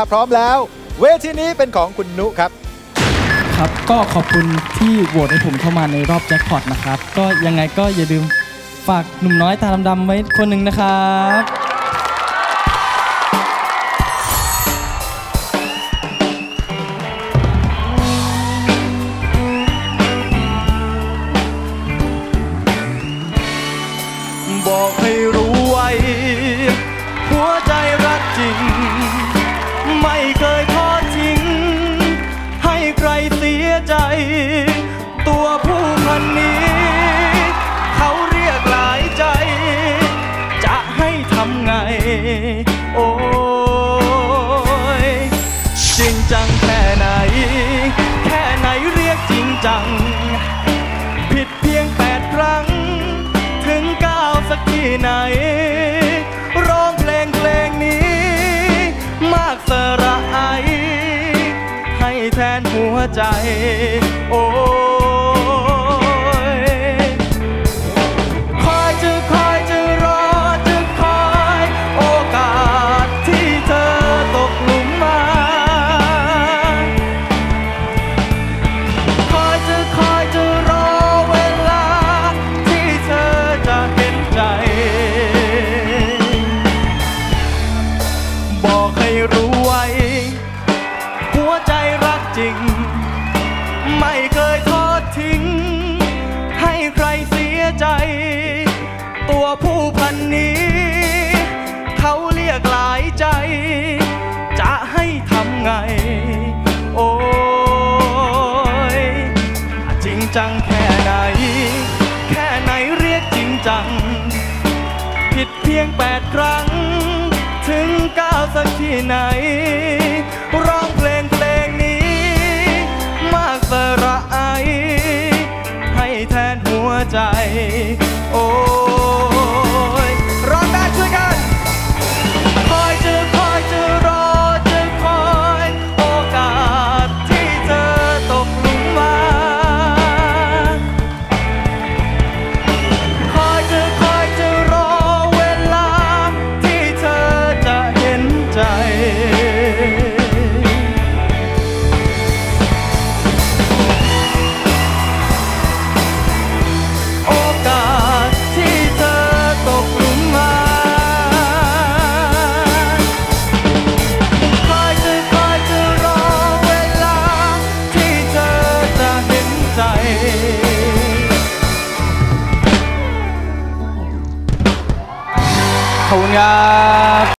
ถ้าพร้อมแล้ว เวทีนี้เป็นของคุณนุครับ ครับก็ขอบคุณที่โหวตให้ผมเข้ามาในรอบแจ็คพอตนะครับ ก็ยังไงก็อย่าลืมฝากหนุ่มน้อยตาดำๆไว้คนหนึ่งนะครับบอกให้ ไม่เคยทอดทิ้ง ให้ใครเสียใจ ตัวผู้พันนี้ เขาเรียกหลายใจ จะให้ทำไง โอ้ยจริงจังแค่ไหน แค่ไหนเรียกจริงจัง ผิดเพียงแปดครั้ง ถึงก้าวสักที่ไหน แทนหัวใจ โอ้ จังแค่ไหน แค่ไหนเรียกจริงจัง ผิดเพียงแปดครั้ง ถึงก้าวสักที่ไหน ร้องเพลงเพลงนี้ มากสระไอให้แทนหัวใจ โอ้ thụ nghiệp